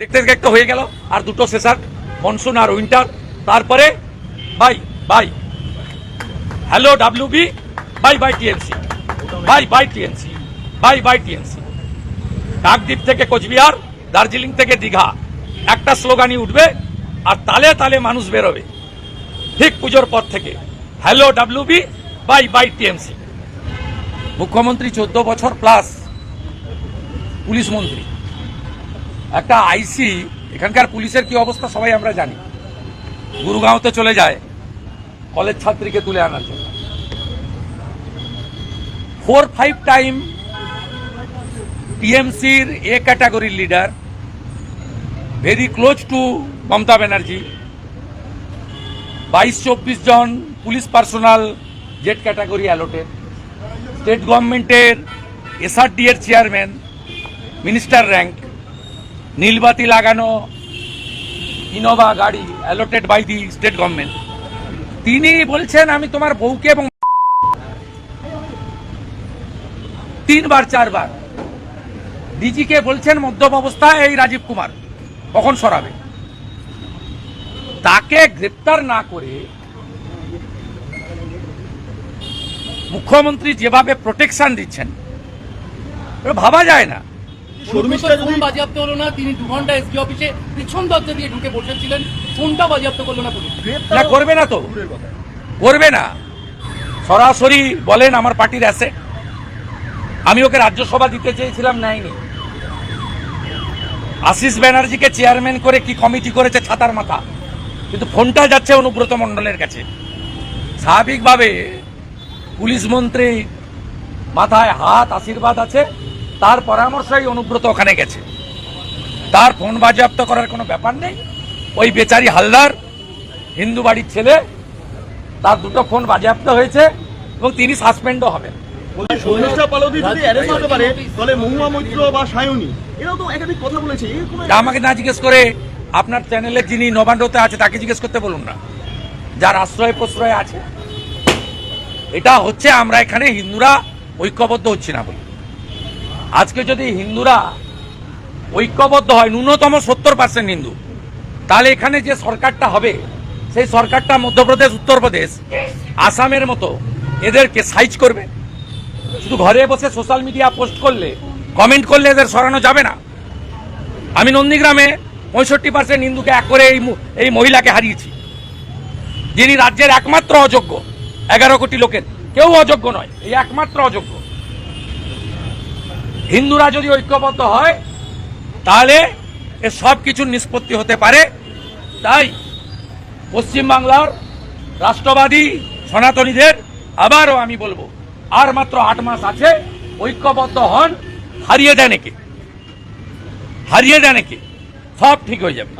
দেখতে দেখতে হয়ে গেল, আর দুটো সেশন মনসুন আর উইন্টার। তারপরে, bye bye. Hello W B bye bye, TMC. Bye bye, TMC. Bye bye, TMC. ডাকদ্বীপ থেকে কোচবিহার, দার্জিলিং থেকে দীঘা। একটা স্লোগানই উঠবে, আর তালে তালে মানুষ বেরোবে। ঠিক পুজোর পর থেকে। Hello W B bye bye, TMC. মুখ্যমন্ত্রী চোদ্দ বছর প্লাস পুলিশ মন্ত্রী। একটা আইসি, এখানকার পুলিশের কি অবস্থা সবাই আমরা জানি। গুরুগাঁওতে চলে যায়, কলেজ ছাত্রীকে তুলে আনার জন্য। ফোর ফাইভ টাইম টিএমসির এ ক্যাটাগরির leader very close to Mamata Banerjee. বাইশ, চব্বিশ জন police personnel Z category allotted state গভর্নমেন্টের এসআরডি এর চেয়ারম্যান মিনিস্টার র্যাঙ্ক নীলবাতি লাগানো, ইনোভা গাড়ি allotted by the state government তিনি বলছেন, আমি তোমার বউকে এবং তিনবার, চারবার ডিজিকে বলছেন, মদ্যপ অবস্থায় এই রাজীব কুমার। কখন সরাবে? তাকে গ্রেপ্তার না করে মুখ্যমন্ত্রী যেভাবে প্রোটেকশন দিচ্ছেন ভাবা যায় না। শর্মিষ্ঠা ফোন বাজেয়াপ্ত হলো না তিনি দু ঘণ্টা এসপি অফিসে পিছন দরজা দিয়ে ঢুকে বসেছিলেন ফোনটা বাজেয়াপ্ত করল না পুলিশ। না করবে না তো। করবে না। সরাসরি বলেন আমার পার্টির আছে আমি ওকে রাজ্যসভা দিতে চেয়েছিলাম নেয়নি। আশিস ব্যানার্জিকে চেয়ারম্যান করে কি কমিটি করেছে ছাতার মাথা? কিন্তু ফোনটা যাচ্ছে অনুব্রত মণ্ডলের কাছে। স্বাভাবিকভাবে পুলিশ মন্ত্রী মাথায় হাত আশীর্বাদ আছে। তার পরামর্শই অনুব্রত ওখানে গেছে। তার ফোন বাজেয়াপ্ত করার কোনো ব্যাপার নেই। ওই বেচারি হালদার হিন্দু বাড়ির ছেলে তার দুটো ফোন বাজেয়াপ্ত হয়েছে এবং তিনি সাসপেন্ডও হবেন। আমাকে না জিজ্ঞেস করে আপনার চ্যানেলে যিনি নবান্নতে আছে তাকে জিজ্ঞেস করতে বলুন না। যার আশ্রয় প্রশ্রয় আছে। এটা হচ্ছে আমরা এখানে হিন্দুরা ঐক্যবদ্ধ হচ্ছি না বলি। আজকে যদি হিন্দুরা ঐক্যবদ্ধ হয়, ন্যূনতম সত্তর পার্সেন্ট হিন্দু, তাহলে এখানে যে সরকারটা হবে, সেই সরকারটা মধ্যপ্রদেশ, উত্তরপ্রদেশ, আসামের মতো এদেরকে সাইজ করবে। শুধু ঘরে বসে সোশ্যাল মিডিয়া পোস্ট করলে, কমেন্ট করলে এদের সরানো যাবে না। আমি নন্দীগ্রামে পঁয়ষট্টি পার্সেন্ট হিন্দুকে এক করে এই এই মহিলাকে হারিয়েছি। যিনি রাজ্যের একমাত্র অযোগ্য, এগারো কোটি লোকের। কেউ অযোগ্য নয়, এই একমাত্র অযোগ্য। হিন্দুরা যদি ঐক্যবদ্ধ হয়, তাহলে এ সব কিছুর নিষ্পত্তি হতে পারে। তাই পশ্চিমবাংলার রাষ্ট্রবাদী সনাতনীদের আবারও আমি বলব, আর মাত্র আট মাস আছে, ঐক্যবদ্ধ হন, হারিয়ে দেন একে। হারিয়ে দেন একে। সব ঠিক হয়ে যাবে।